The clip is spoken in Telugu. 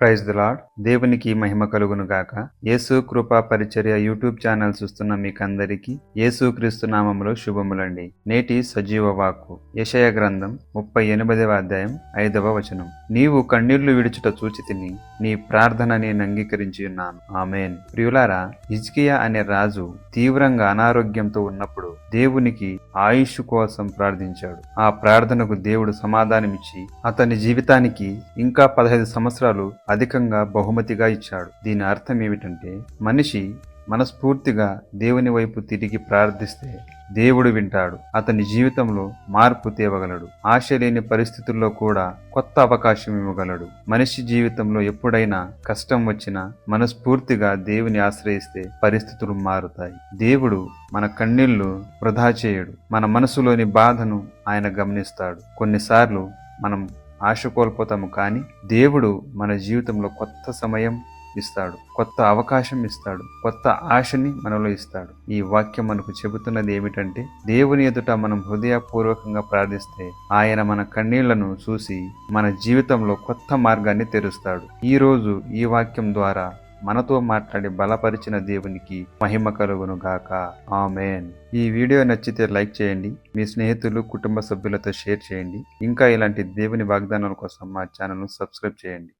ప్రైజ్ ద లాడ్ దేవునికి మహిమ కలుగును గాక. యేసు కృపా పరిచర్య యూట్యూబ్ ఛానల్ చూస్తున్న మీకందరికీ యేసు క్రీస్తు నామములో శుభములండి. నేటి సజీవ వాక్కు. యశయ గ్రంథం ముప్పై ఎనిమిదవ అధ్యాయం ఐదవ వచనం. నీవు కన్నీళ్ళు విడుచుట చూచి తిని నీ ప్రార్థన నేను అంగీకరించి ఉన్నాను. ఆమెన్. ప్రియులారా హిజ్కియా అనే రాజు తీవ్రంగా అనారోగ్యంతో ఉన్నప్పుడు దేవునికి ఆయుష్ కోసం ప్రార్థించాడు. ఆ ప్రార్థనకు దేవుడు సమాధానమిచ్చి అతని జీవితానికి ఇంకా పదహైదు సంవత్సరాలు అధికంగా బహుమతిగా ఇచ్చాడు. దీని అర్థం ఏమిటంటే మనిషి మనస్ఫూర్తిగా దేవుని వైపు తిరిగి ప్రార్థిస్తే దేవుడు వింటాడు. అతని జీవితంలో మార్పు తేవగలడు. ఆశ లేని పరిస్థితుల్లో కూడా కొత్త అవకాశం ఇవ్వగలడు. మనిషి జీవితంలో ఎప్పుడైనా కష్టం వచ్చినా మనస్ఫూర్తిగా దేవుని ఆశ్రయిస్తే పరిస్థితులు మారుతాయి. దేవుడు మన కన్నీళ్ళు వృధా చేయడు. మన మనసులోని బాధను ఆయన గమనిస్తాడు. కొన్నిసార్లు మనం ఆశ కోల్పోతాము కానీ దేవుడు మన జీవితంలో కొత్త సమయం ఇస్తాడు. కొత్త అవకాశం ఇస్తాడు. కొత్త ఆశని మనలో ఇస్తాడు. ఈ వాక్యం మనకు చెబుతున్నది ఏమిటంటే దేవుని ఎదుట మనం హృదయపూర్వకంగా ప్రార్థిస్తే ఆయన మన కన్నీళ్ళను చూసి మన జీవితంలో కొత్త మార్గాన్ని తెరుస్తాడు. ఈరోజు ఈ వాక్యం ద్వారా మనతో మాట్లాడి బలపరిచిన దేవునికి మహిమ కలుగును గాక. ఆమెన్. ఈ వీడియో నచ్చితే లైక్ చేయండి. మీ స్నేహితులు కుటుంబ సభ్యులతో షేర్ చేయండి. ఇంకా ఇలాంటి దేవుని వాగ్దానాల కోసం మా ఛానల్ను సబ్స్క్రైబ్ చేయండి.